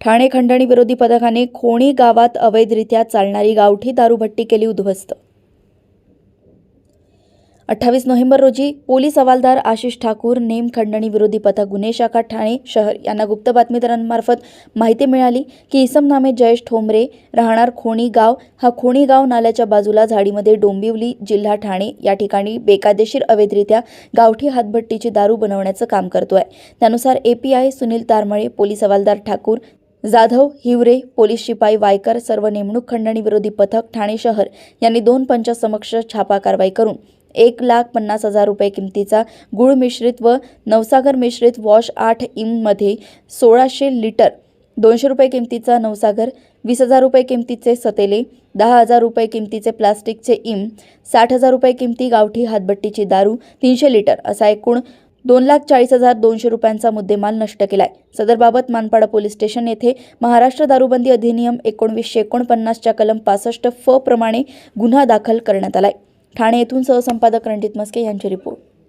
ठाणे खंडणी विरोधी पथकाने खोणी गावात अवैधरित्या चालणारी गावठी दारूभट्टी केली उद्ध्वस्त. अठ्ठावीस नोव्हेंबर रोजी पोलीस हवालदार आशिष ठाकूर नेम खंडणी विरोधी पथक गुन्हे शाखा ठाणे शहर यांना गुप्त बातमीदारांमार्फत माहिती मिळाली की इसम नामे जयेश ठोंबरे राहणार खोणी गाव. हा खोणी गाव नाल्याच्या बाजूला झाडीमध्ये डोंबिवली जिल्हा ठाणे. या ठिकाणी बेकायदेशीर अवैधरित्या गावठी हातभट्टीची दारू बनवण्याचं काम करतोय. त्यानुसार एपीआय सुनील तारमळे पोलीस हवालदार ठाकूर जाधव हिवरे पोलीस शिपाई वायकर सर्व नेमणूक खंडणी विरोधी पथक ठाणे शहर यांनी दोन पंचासमक्ष छापा कारवाई करून एक लाख पन्नास हजार रुपये किमतीचा गुळ मिश्रित व नवसागर मिश्रित वॉश आठ इममध्ये सोळाशे लिटर दोनशे रुपये किमतीचा नवसागर वीस हजार रुपये किमतीचे सतेले दहा हजार रुपये किमतीचे प्लास्टिकचे इम साठ हजार रुपये किमती गावठी हातबट्टीची दारू तीनशे लिटर असा एकूण दोन लाख चाळीस हजार दोनशे रुपयांचा मुद्देमाल नष्ट केलाय. सदरबाबत मानपाडा पोलीस स्टेशन येथे महाराष्ट्र दारूबंदी अधिनियम एकोणवीसशे एकोणपन्नासच्या कलम पासष्ट फ प्रमाणे गुन्हा दाखल करण्यात आलाय. ठाणे येथून सहसंपादक रणजित मस्के यांची रिपोर्ट.